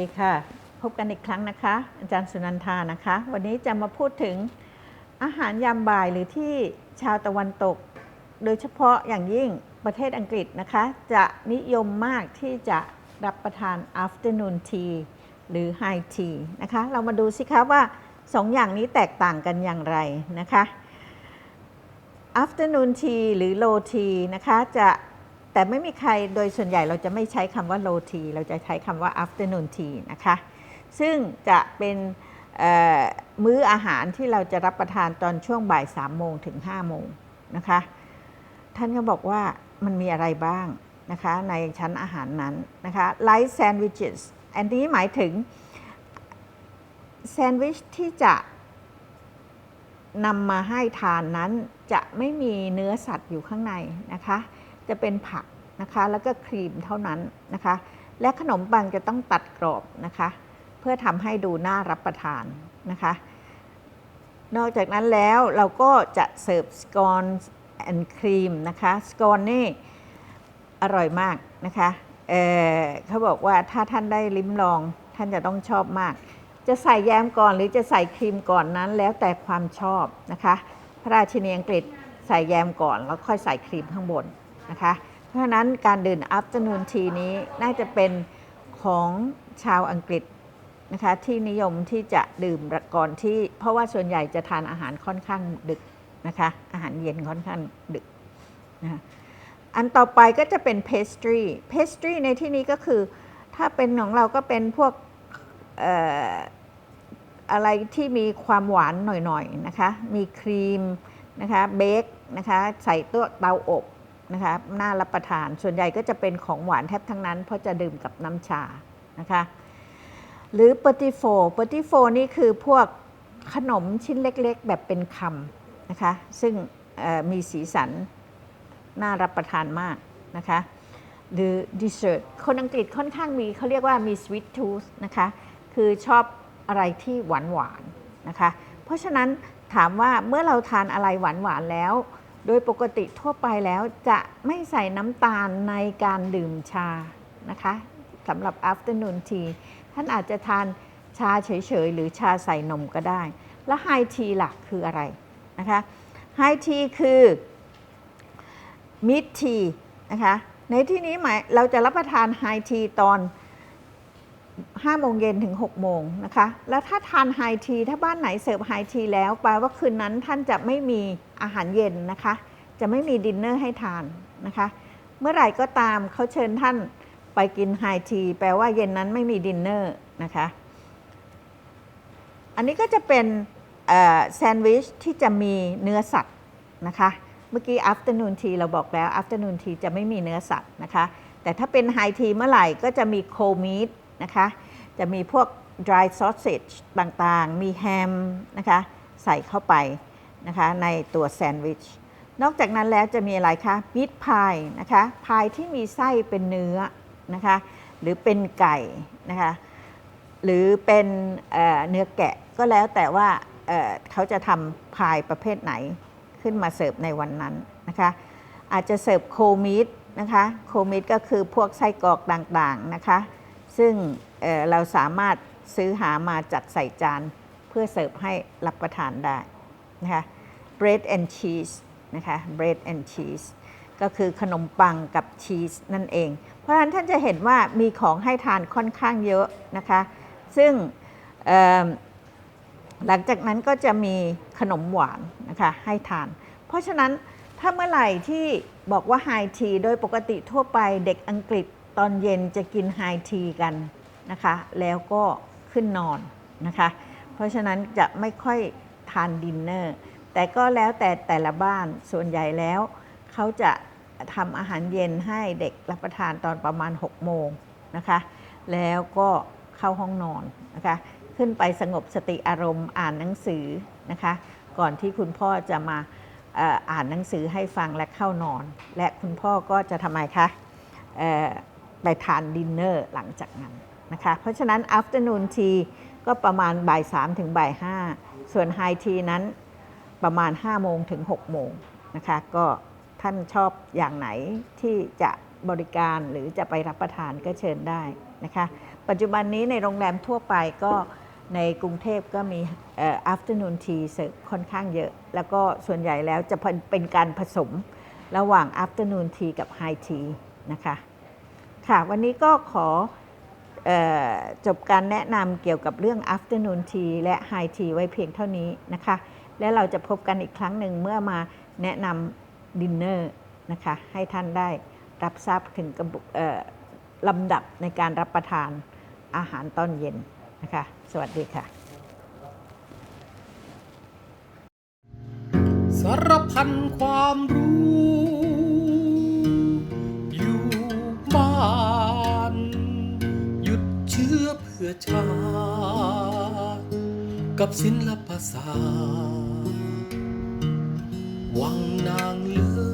ดีค่ะ พบกันอีกครั้งนะคะ อาจารย์สุนันทานะคะ วันนี้จะมาพูดถึงอาหารยามบ่ายหรือที่ชาวตะวันตก โดยเฉพาะอย่างยิ่งประเทศอังกฤษนะคะ จะนิยมมากที่จะรับประทาน afternoon tea หรือ high tea นะคะ เรามาดูสิคะว่าสองอย่างนี้แตกต่างกันอย่างไรนะคะ afternoon tea หรือ low tea นะคะจะ แต่ไม่มีใครโดยส่วนใหญ่เราจะไม่ใช้คำว่า low tea เราจะใช้คำว่า afternoon tea นะคะ ซึ่งจะเป็นมื้ออาหารที่เราจะรับประทานตอนช่วงบ่าย3โมงถึง5โมงนะคะ ท่านก็บอกว่ามันมีอะไรบ้างนะคะในชั้นอาหารนั้นนะคะ light sandwiches อันนี้หมายถึงแซนด์วิชที่จะนำมาให้ทานนั้นจะไม่มีเนื้อสัตว์อยู่ข้างในนะคะ จะเป็นผักนะคะ แล้วก็ครีมเท่านั้นนะคะ และขนมปังจะต้องตัดกรอบนะคะ เพื่อทำให้ดูน่ารับประทานนะคะ นอกจากนั้นแล้วเราก็จะเสิร์ฟสกอนแอนครีมนะคะสกอนนี่อร่อยมากนะคะเเขาบอกว่าถ้าท่านได้ลิ้มลองท่านจะต้องชอบมาก จะใส่แยมก่อนหรือจะใส่ครีมก่อนนั้นแล้วแต่ความชอบนะคะ พระราชินีอังกฤษใส่แยมก่อนแล้วค่อยใส่ครีมข้างบน นะคะ เพราะฉะนั้นการดื่ม afternoon tea นี้น่าจะเป็นของชาวอังกฤษนะคะที่นิยมที่จะดื่มก่อนที่ เพราะว่าส่วนใหญ่จะทานอาหารค่อนข้างดึกนะคะอาหารเย็นค่อนข้างดึกนะอันต่อไปก็จะเป็น pastry pastry ในที่นี้ก็คือ ถ้าเป็นของเราก็เป็นพวกอะไรที่มีความหวานหน่อยๆนะคะ มีครีมนะคะเบคนะคะใส่ตัวเตาอบ นะคะน่ารับประทานส่วนใหญ่ก็จะเป็นของหวานแทบทั้งนั้น เพราะจะดื่มกับน้ำชานะคะหรือเปอร์ติโฟเปอร์ติโฟนี่คือพวกขนมชิ้นเล็กๆ แบบเป็นคำนะคะซึ่งมีสีสันน่ารับประทานมากนะคะหรือดิเซอร์ตคนอังกฤษค่อนข้างมีเขาเรียกว่ามีสวีททูธนะคะคือชอบอะไรที่หวานหวานๆนะคะเพราะฉะนั้นถามว่าเมื่อเราทานอะไรหวานหวานๆแล้ว โดยปกติทั่วไปแล้วจะไม่ใส่น้ำตาลในการดื่มชานะคะสำหรับ afternoon tea ท่านอาจจะทานชาเฉยๆ หรือชาใส่นมก็ได้ แล้วไฮทีล่ะคืออะไรนะคะไฮทีคือมิดทีนะคะในที่นี้หมายเราจะรับประทานไฮทีตอน 5โมงเย็นถึง 6 โมงนะคะ แล้วถ้าทานไฮที ถ้าบ้านไหนเสิร์ฟไฮทีแล้วแปลว่าคืนนั้นท่านจะไม่มีอาหารเย็นนะคะ จะไม่มีดินเนอร์ให้ทานนะคะ เมื่อไหร่ก็ตามเขาเชิญท่านไปกินไฮทีแปลว่าเย็นนั้นไม่มีดินเนอร์นะคะ อันนี้ก็จะเป็นแซนด์วิชที่จะมีเนื้อสัตว์นะคะ เมื่อกี้ afternoon tea เราบอกแล้ว afternoon tea จะไม่มีเนื้อสัตว์นะคะ แต่ถ้าเป็น high tea เมื่อไหร่ก็จะมี cold meat นะคะ จะมีพวก dry sausage ต่างๆ มีแฮมนะคะ ใส่เข้าไปนะคะในตัวแซนด์วิช นอกจากนั้นแล้วจะมีอะไรคะมิตพายนะคะ พายที่มีไส้เป็นเนื้อนะคะ หรือเป็นไก่นะคะ หรือเป็นเเนื้อแกะก็แล้วแต่ว่าเเขาจะทำพายประเภทไหนขึ้นมาเสิร์ฟในวันนั้นนะคะ อาจจะเสิร์ฟโคมิดนะคะ โคมิดก็คือพวกไส้กรอกต่างๆนะคะ ซึ่งเเราสามารถซื้อหามาจัดใส่จาน เพื่อเสิร์ฟให้รับประทานได้นะคะ bread and cheese นะคะ bread and cheese ก็คือขนมปังกับชีสนั่นเอง เพราะฉะนั้นท่านจะเห็นว่ามีของให้ทานค่อนข้างเยอะนะคะ ซึ่งหลังจากนั้นก็จะมีขนมหวานนะคะให้ทาน เพราะฉะนั้นถ้าเมื่อไหร่ที่บอกว่าไฮทีโดยปกติทั่วไปเด็กอังกฤษ ตอนเย็นจะกินไฮทีกันนะคะ แล้วก็ขึ้นนอนนะคะ เพราะฉะนั้นจะไม่ค่อยทานดินเนอร์ แต่ก็แล้วแต่แต่ละบ้านส่วนใหญ่แล้ว เขาจะทำอาหารเย็นให้เด็กรับประทานตอนประมาณ 6 โมงนะคะ แล้วก็เข้าห้องนอนนะคะ ขึ้นไปสงบสติอารมณ์อ่านหนังสือนะคะ ก่อนที่คุณพ่อจะมาอ่านหนังสือให้ฟังและเข้านอน และคุณพ่อก็จะทำไมคะ ไปทานดินเนอร์หลังจากนั้นนะคะ เพราะฉะนั้น afternoon tea ก็ประมาณบ่าย3ถึงบ่าย5ส่วน high tea นั้นประมาณ5โมงถึง6โมงนะคะก็ท่านชอบอย่างไหนที่จะบริการหรือจะไปรับประทานก็เชิญได้นะคะปัจจุบันนี้ในโรงแรมทั่วไปก็ในกรุงเทพก็มี afternoon tea เสิร์ฟค่อนข้างเยอะ แล้วก็ส่วนใหญ่แล้วจะเป็นการผสมระหว่าง afternoon tea กับ high tea นะคะ ค่ะ วันนี้ก็ขอออจบการแนะนำเกี่ยวกับเรื่อง afternoon tea และ high tea ไว้เพียงเท่านี้นะคะ และเราจะพบกันอีกครั้งหนึ่งเมื่อมาแนะนำดินเนอร์นะคะ ให้ท่านได้รับทราบถึงลำดับในการรับประทานอาหารตอนเย็นนะคะ สวัสดีค่ะสารพันความรู้ พื่อชาติ กับศิลปศาสตร์วังนางเลือ